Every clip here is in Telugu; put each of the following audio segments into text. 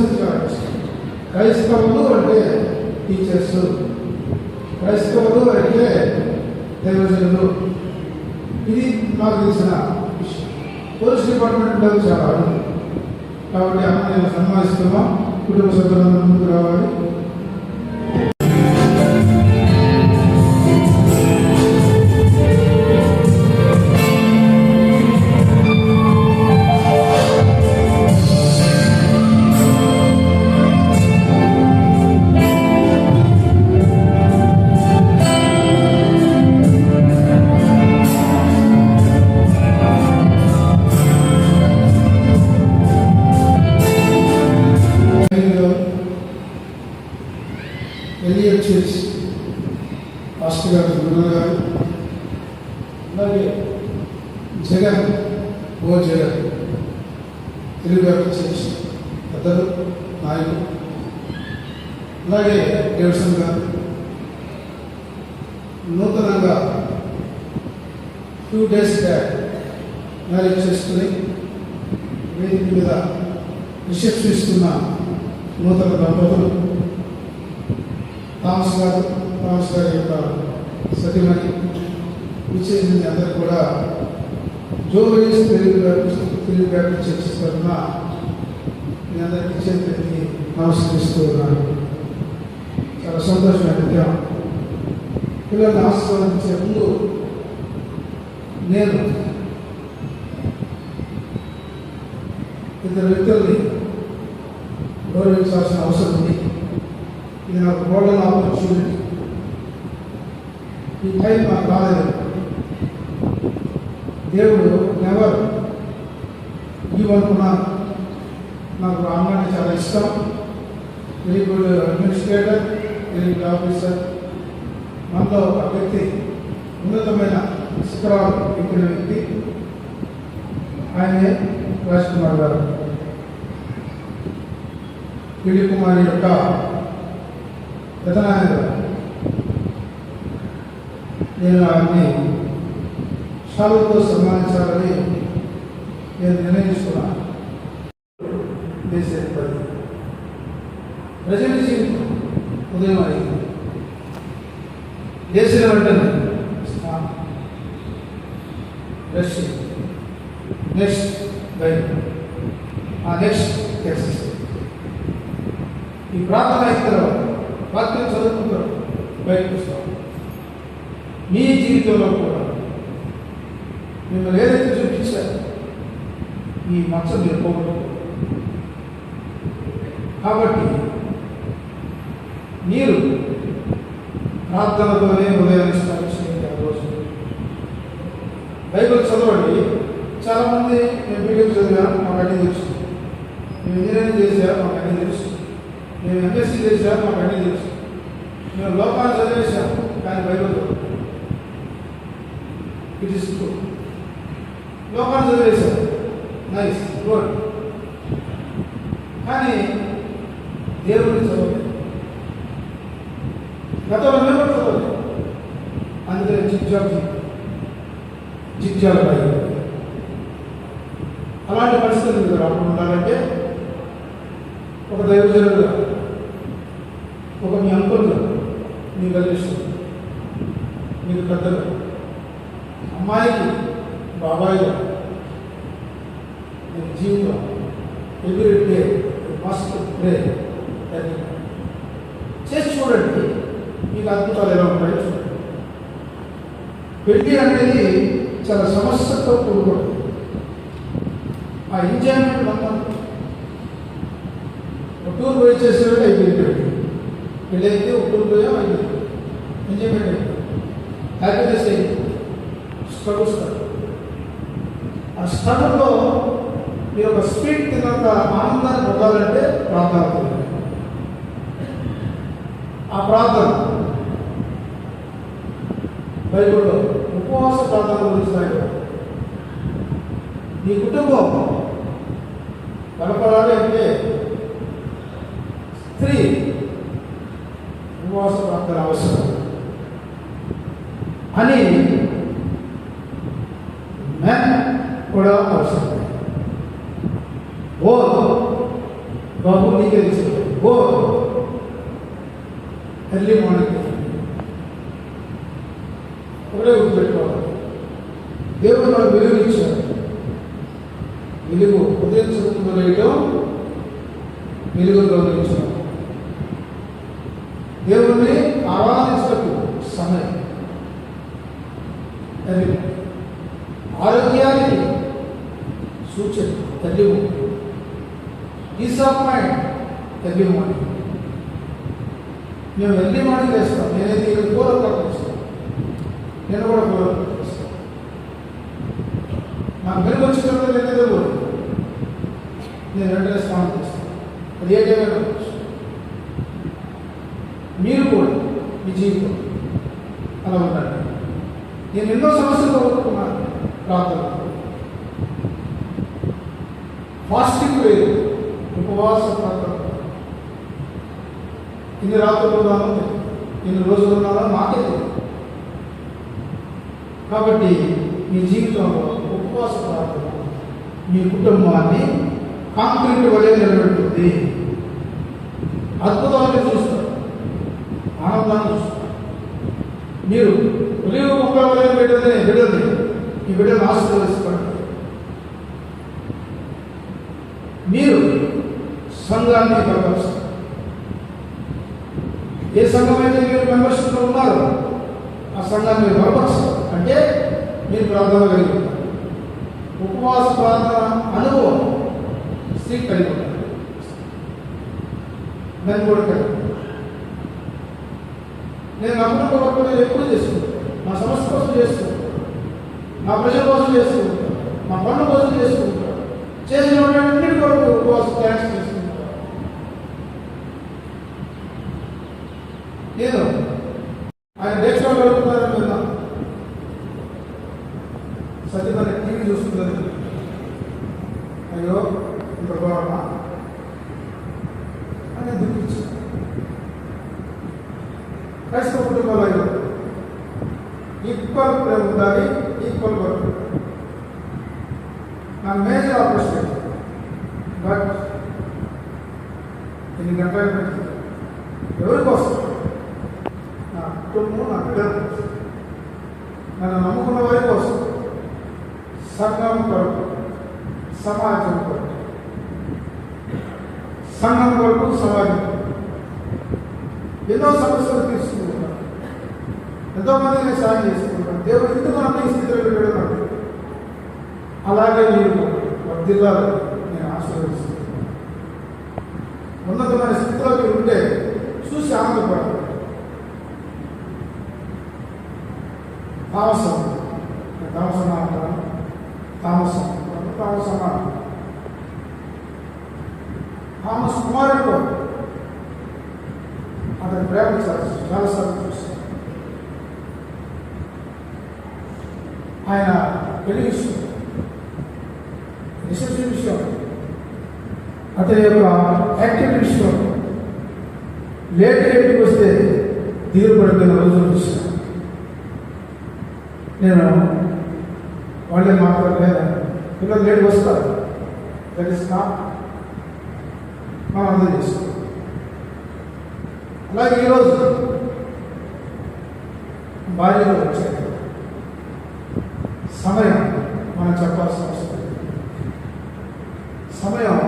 మొదటి పరిస్థితి క్రైస్తవులు అంటే టీచర్స్. క్రైస్తవులు అంటే దైవజనులు. ఇది నాకు తెలిసిన విషయం. పోలీస్ డిపార్ట్మెంట్లో చాలా కాబట్టి అమ్మ నేను సన్మానిస్తున్నాం. కుటుంబ సభ్యులందరూ ముందుకు రావాలి. నాయకులు అలాగే డేవిడ్సన్ గారు. నూతనంగా టూ డేస్ బ్యాక్ మ్యారేజ్ చేసుకుని వేదిక మీద రిసెప్షన్ ఇస్తున్న నూతన దంపతులు థామస్ గారు థామస్ గారి యొక్క సతీమణి విచ్చేసిన అందరూ కూడా జోవేస్ తెలుగు తెలుగు వ్యాప్తి చర్చిస్తున్న మీ అందరికీ చెప్పి నమస్కరిస్తూ ఉన్నాను. చాలా సంతోషమైన విషయం పిల్లల్ని ఆస్వాదించే ముందు నేను ఇద్దరు వ్యక్తుల్ని గౌరవించాల్సిన అవసరం ఉంది. ఇది నాకు గోల్డెన్ ఆపర్చునిటీ ఈ టైం నాకు రాలేదు. దేవుడు నెవర్ ఇవ్వనుకున్నాను నాకు అమ్మాయి చాలా ఇష్టం. Very good administrator very good officer మనలో ఒక వ్యక్తి ఉన్నతమైన శిఖరాలు ఎక్కిన వ్యక్తి. ఆయనే రాజ్ కుమార్ గారు. పిడి కుమార్ యొక్క పెదనాయన నేను ఆయన్ని షాలుతో సన్మానించాలని నేను నిర్ణయించుకున్నాను. దేశ పని ప్రజల జీవితం ఉదయం అయింది వేసిన వెంటనే స్నానం బ్రష్ నెక్స్ట్ బయట ఆ నెక్స్ట్ ఎక్సర్సైజ్ ఈ ప్రార్థన అయిన తర్వాత వాక్యం చదువుకుంటారు బయటకు వస్తాం మీ జీవితంలో కూడా మిమ్మల్ని ఏదైతే చూపించారు ఈ మచ్చ మీరు కాబట్టి మీరు ప్రార్థనతోనే హృదయాన్ని స్టార్ట్ చేయండి రోజు బైబిల్ చదవండి. చాలామంది నేను బీటెక్ చదివాను మాకు అన్నీ తెలుసు. నేను ఇంజనీరింగ్ చేశాను మాకు అన్నీ తెలుసు. నేను ఎంఎస్సీ చేశాను మాకు అన్నీ తెలుసు. నేను లోకాలు చదివేశాను కానీ బైబిల్ ఇట్ ఇస్ ట్రూ లోకాలు చదివేశాను. నైస్ గుడ్ కానీ దేవుడిని చదవలేదు గతంలో కూడా చదవలేదు అందుకని జిగ్జాగ్ జిగ్జాగ్ అలాంటి పరిస్థితులు మీరు రాకుండా ఉండాలంటే ఒక దైవజనుడుగా ఒక మీ అంకులుగా మీ కలిగిస్తుంది మీరు పెద్దగా అమ్మాయికి బాబాయిగా మీ జీవితం. ఎవ్రీ డే మస్ట్ ప్రే చేసి చూడండి. మీకు అద్భుతాలు ఎలా ఉంటాయో చూడండి. పెళ్ళి అనేది చాలా సమస్యతో కూడుకుంటుంది ఆ ఎంజాయ్మెంట్ మొత్తం ఒక టూర్ పోయి చేసేవాళ్ళు అయిపోయింది పెళ్ళి అయితే ఒక టూర్ పోయాం అయిపోయింది. ఎంజాయ్మెంట్ అయిపోయింది. హ్యాపీనెస్ అయింది స్ట్రగుల్ స్ట్రగుల్ ఆ స్ట్రగుల్లో మీరు ఒక స్వీట్ తిన్నంత ఆనందాన్ని పొందాలంటే ప్రాంతాలు ఆ ప్రార్థన బైబిల్లో ఉపవాస ప్రార్థన గురించి రాయబడింది. నీ కుటుంబం బలపడాలి అంటే స్త్రీ ఉపవాస ప్రార్థన అవసరం అని మెన్ కూడా అవసరం బోత్ బాబు నీకే ఇచ్చాడు గో ఎర్లీ మార్నింగ్ ఒకటే గుర్తుపెట్టుకోవాలి. దేవుడు మనకు వెలుగు ఇచ్చాడు. వెలుగు ఉదయం వేయటం వెలుగు మేము వెళ్ళి మార్నింగ్ చేస్తాం నేనైతే ఇక్కడ కూర పట్టుకొస్తాను నేను కూడా కూర పట్టుకొస్తాను నాకు వెలుగు వచ్చిన తర్వాత నేను ఏదో కూడా నేను వెంటనే స్నానం చేస్తాను. అది ఏ టైం మీరు కూడా మీ జీవితం అలా ఉండాలి నేను ఎన్నో సమస్యలు కోరుకున్నాను ప్రార్థన ఫాస్టింగ్ వేరు. ఉపవాస ప్రార్థన ఇన్ని రాత్రులు ఉన్నాను ఇన్ని రోజులు ఉన్నానో మాకే తెలియదు. కాబట్టి మీ జీవితంలో ఉపవాస ప్రార్థన మీ కుటుంబాన్ని కాంక్రీట్ వలె నిలబెడుతుంది. అద్భుతాన్ని చూస్తారు. ఆనందాన్ని చూస్తారు. మీరు ఉదయం ముప్పై వలె బిడ్డని బిడ్డని ఈ బిడ్డను ఆశీర్వదిస్తారు మీరు సంఘాన్ని బలపరుస్తారు. ఏ సంఘం అయితే మీరు మెంబర్షిప్లో ఉన్నారో ఆ సంఘాన్ని మీరు బలపరచు అంటే మీరు ప్రార్థన కలిగి ఉంటారు ఉపవాస ప్రార్థన అనుభవం స్త్రీ కలిగి ఉంటారు నేను కూడా కలిగి నేను అప్పుడు వర్క్ నేను ఎప్పుడు చేసుకుంటాను. నా సమస్య కోసం చేసుకుంటాను. నా ప్రజల కోసం చేసుకుంటాను. నా పనుల కోసం చేసుకుంటాను. చేసిన వాటన్నిటి కొరకు ఉపవాసం థ్యాంక్స్ చేసుకుంటాను నేను ఆయన దేశంలో గడుపుతున్నారని కుటుంబం నా బిడ్డల నన్ను నమ్ముకున్న వారి కోసం సంఘం కొరకు సమాజం కొరకు సంఘం కొరకు సమాజం ఎన్నో సమస్యలు తీసుకుంటున్నాను. ఎంతోమంది నేను సాయం చేసుకుంటున్నాను. దేవుడు ఎందుకు నన్ను ఈ స్థితిలో పెట్టాడు నాకు అలాగే మీరు వర్ధిల్లాలని నేను ఆశీర్వదిస్తున్నాను ఉన్నతమైన స్థితిలో మీరు ఉంటే చూసి ఆనందపడాలి తామసం నేను తామసం అంటాను తామసం తామసం అంటాను తామస్ కుమారుడు కూడా అతని ప్రేమ చాలా చాలాసార్లు చూస్తాను ఆయన పెళ్ళి విషయం రిసెప్షన్ విషయం అతని యొక్క యాక్టివిటీ విషయం లేట్ ఇంటికి వస్తే దిగులు పడిపోయిన రోజులు చూస్తాను నేను వాళ్ళే మాట్లాడలేదు పిల్లలు లేట్ వస్తారు దట్ ఇస్ నాట్ మనం అర్థం చేస్తాం అలాగే ఈరోజు భార్యలో వచ్చాయి సమయం మనం చెప్పాల్సిన అవసరం లేదు. సమయం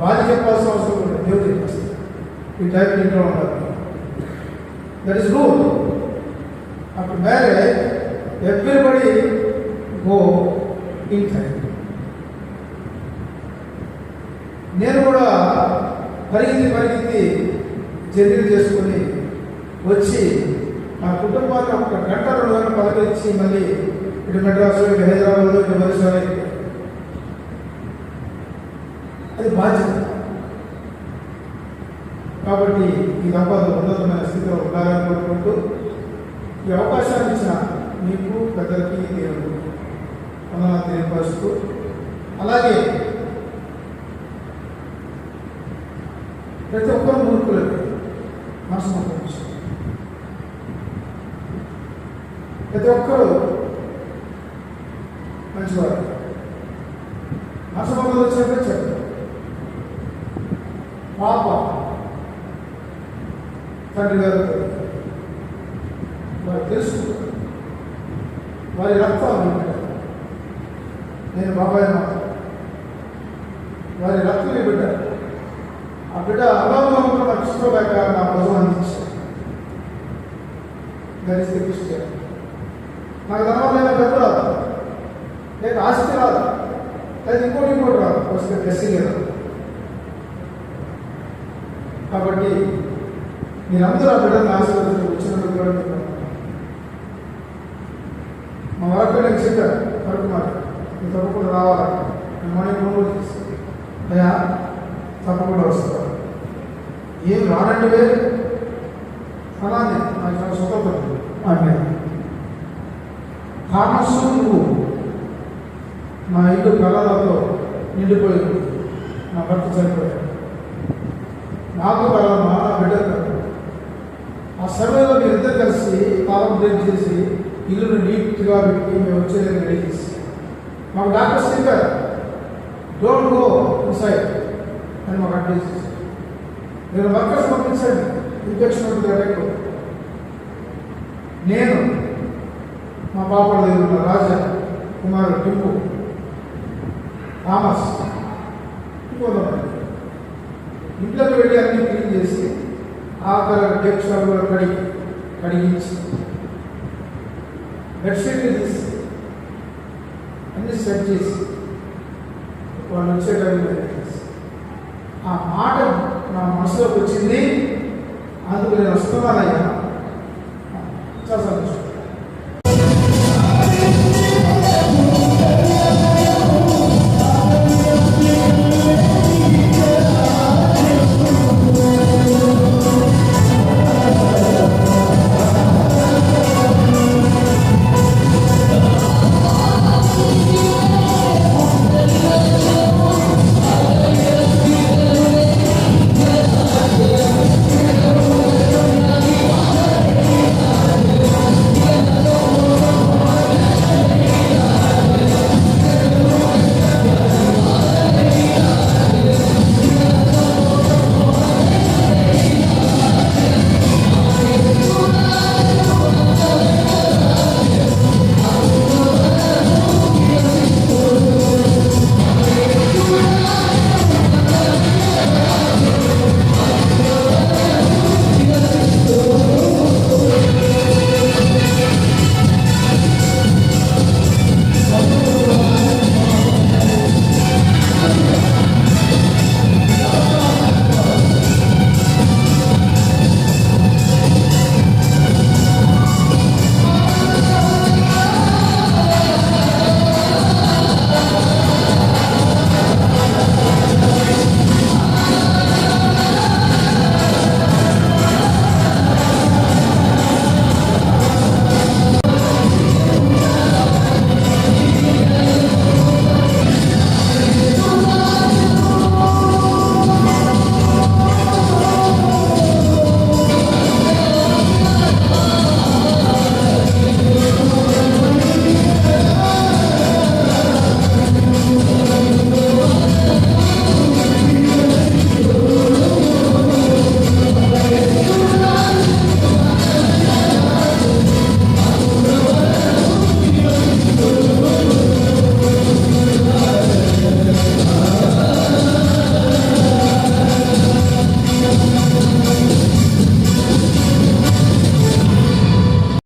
భార్య చెప్పాల్సిన అవసరం లేదు దేవుడు చెప్పేస్తాడు ఈ టైం ఇంట్లో ఉండాలి that is rule after marriage everybody go in నేను కూడా పరిగెత్తి పరిగెత్తి జర్నీలు చేసుకొని వచ్చి నా కుటుంబాన్ని ఒక గంట రెండు గంటలు పలకరించి మళ్ళీ ఇటు మెడ్రాసు ఇటు హైదరాబాద్ ఇటు మరిసారి అది బాధ్యత. కాబట్టి ఈ దంపతులు ఉన్నతమైన స్థితిలో ఉండాలని కోరుకుంటూ ఈ అవకాశాన్ని ఇచ్చిన మీకు పెద్దలకి దేవుడు వందనాలు తెలియపరుస్తూ అలాగే ప్రతి ఒక్కరు వారి రక్తాలు బిడ్డ నేను బాబాయ్ వారి రక్తం బిడ్డ. ఆ బిడ్డ అలంలో ఉన్న నా భుజం అందించాడు గరిస్తే క్రిస్టియన్ నాకు ధనమైన పెద్ద రాదు. లేక ఆస్తి రాదు. లేదా ఇంకోటి ఇంకోటి రాదు. వస్తే బ్లెస్సింగ్ రాదు కాబట్టి మీరందరూ ఆ బిడ్డను ఆశీర్వదించి వచ్చినందుకు కూడా మీకు వందనాలు. మా వరకు నేను చెప్పాను వరకు మరి నేను తప్పకుండా రావాలా? నేను మార్నింగ్ ఫోన్ చేస్తాను అయ్యా తప్పకుండా వస్తారు ఏం రానంటివే అలానే నాకు చాలా స్వతంత్రం అంటే కామస్సు నువ్వు నా ఇల్లు కళలతో నిండిపోయింది. నా భర్త చనిపోయాడు. నాకు కలమ్మా నా బిడ్డ కలమ ఆ సమయంలో మీరు ఇద్దరు కలిసి తాళం బ్రేక్ చేసి ఇల్లును నీట్గా పెట్టి మేము వచ్చేది రెడీ చేసి మాకు doctor speaker don't go inside అని మాకు అడ్వైజ్ చేశారు మీరు వర్కర్స్ పంపించండి ఇన్ఫెక్షన్ ఉంటుంది కదా నేను మా పాపల దగ్గర ఉన్న రాజా కుమారుడు టింపు థామస్ ఇంకొంతమంది ఇంట్లోకి వెళ్ళి అన్ని క్లీన్ చేసి ఆ తర్వాత డెక్స్ కడిగి కడిగించి బెడ్షీట్లు తీసి అన్ని సెట్ చేసి వాళ్ళు వచ్చేటప్పుడు ఆ మాట నా మనసులోకి వచ్చింది. అందుకు నేను వస్తున్నానయ్యా. చాలా సంతోషం.